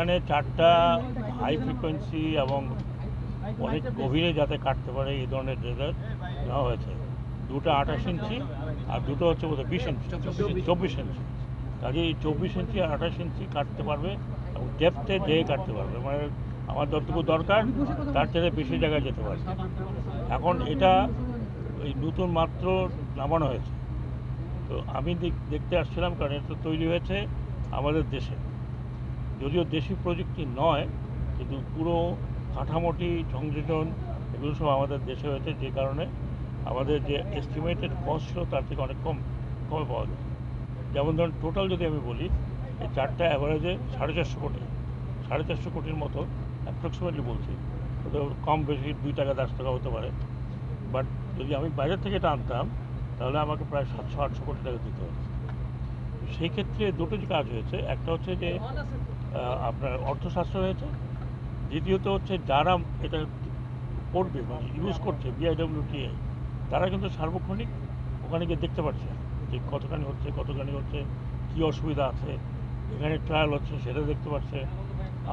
এখানে চারটা high frequency এবং অনেক গভীরে যাতে কাটতে পারে এই ধরনের ড্রেজার নেওয়া হয়েছে। দুটো আঠাশ ইঞ্চি আর দুটো হচ্ছে বোধহয় বিশ ইঞ্চি। চব্বিশ ইঞ্চি। কাজে এই চব্বিশ ইঞ্চি আর আঠাশ ইঞ্চি কাটতে পারবে এবং ডেপথে যেয়ে কাটতে পারবে। মানে আমার যতটুকু দরকার, তার থেকে বেশি জায়গায় যেতে পারবে। এখন এটা এই নতুন মাত্র নামানো হয়েছে। তো আমি দেখ- দেখতে আসছিলাম কারণ এটা তৈরি হয়েছে আমাদের দেশে। যদিও দেশি প্রযুক্তি নয়, কিন্তু পুরো কাঠামোটি সংযোজন এগুলো সব আমাদের দেশে হয়েছে, যে কারণে আমাদের যে এস্টিমেটেড কস্ট ছিল তার থেকে অনেক কম, কমে পাওয়া যায়। যেমন ধরুন টোটাল যদি আমি বলি, এই চারটা অ্যাভারেজে সাড়ে চারশো কোটি, সাড়ে চারশো কোটির মতো অ্যাপ্রক্সিমেটলি বলছি। তো কম বেশি দুই টাকা, দশ টাকা হতে পারে। বাট যদি আমি বাইরের থেকে এটা আনতাম, তাহলে আমাকে প্রায় সাতশো, আটশো কোটি টাকা দিতে হবে সেই ক্ষেত্রে দুটো যে কাজ হয়েছে, একটা হচ্ছে যে আপনার অর্থশাস্ত্র হয়েছে। দ্বিতীয়ত হচ্ছে যারা এটা করবে মানে ইউজ করছে বিআইডব্লিউটিএ তারা কিন্তু সার্বক্ষণিক ওখানে গিয়ে দেখতে পাচ্ছে যে কতখানি হচ্ছে কতখানি হচ্ছে, কী অসুবিধা আছে। এখানে ট্রায়াল হচ্ছে, সেটা দেখতে পাচ্ছে।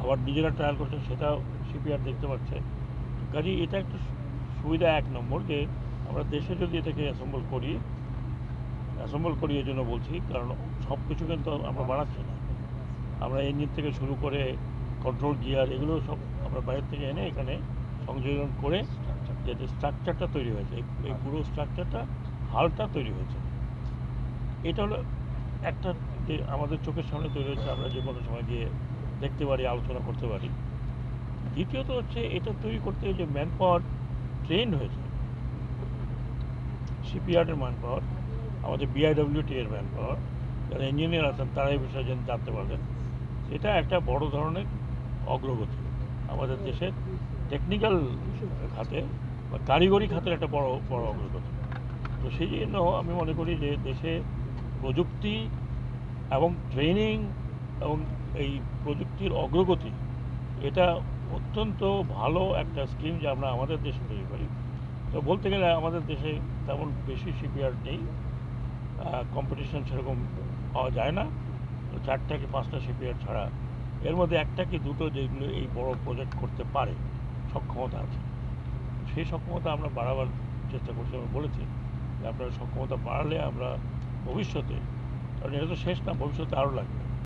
আবার নিজেরা ট্রায়াল করছে, সেটাও সিপিআর দেখতে পাচ্ছে। কাজে এটা একটা সুবিধা এক নম্বর যে আমরা দেশে যদি এটাকে অ্যাসেম্বল করি অ্যাসেম্বল করি এই জন্য বলছি, কারণ সব কিছু কিন্তু আমরা বাড়াচ্ছি না। আমরা ইঞ্জিন থেকে শুরু করে কন্ট্রোল গিয়ার এগুলো সব আমরা বাইরের থেকে এনে এখানে সংযোজন করে যে স্ট্রাকচারটা তৈরি হয়েছে এই- এই পুরো স্ট্রাকচারটা হালটা তৈরি হয়েছে। এটা হলো একটা যে আমাদের চোখের সামনে তৈরি হয়েছে আমরা যে কোনো সময় গিয়ে দেখতে পারি আলোচনা করতে পারি। দ্বিতীয়ত হচ্ছে এটা তৈরি করতে যে ম্যান পাওয়ার ট্রেন হয়েছে সিপিআরের ম্যান পাওয়ার আমাদের বিআইডব্লিউটি এর ম্যান পাওয়ার যারা ইঞ্জিনিয়ার আছেন তারা এই বিষয়ে জানতে পারবেন। এটা একটা বড় ধরনের অগ্রগতি। আমাদের দেশের টেকনিক্যাল খাতে বা কারিগরি খাতের একটা বড় বড় অগ্রগতি। তো সেই জন্য আমি মনে করি যে দেশে প্রযুক্তি এবং ট্রেনিং এবং এই প্রযুক্তির অগ্রগতি, এটা অত্যন্ত ভালো একটা স্কিম যে আমরা আমাদের দেশে তৈরি করি তো বলতে গেলে আমাদের দেশে তেমন বেশি শিপইয়ার্ড নেই। কম্পিটিশন সেরকম পাওয়া যায় না। চারটা কি পাঁচটা শিপইয়ার্ড ছাড়া, এর মধ্যে একটা কি দুটো যেগুলো এই বড় প্রজেক্ট করতে পারে, সক্ষমতা আছে। সেই সক্ষমতা আমরা বাড়াবার চেষ্টা করছি, এবং বলেছি যে আপনার সক্ষমতা বাড়ালে আমরা ভবিষ্যতে, কারণ এটা তো শেষ না, ভবিষ্যতে আরও লাগবে।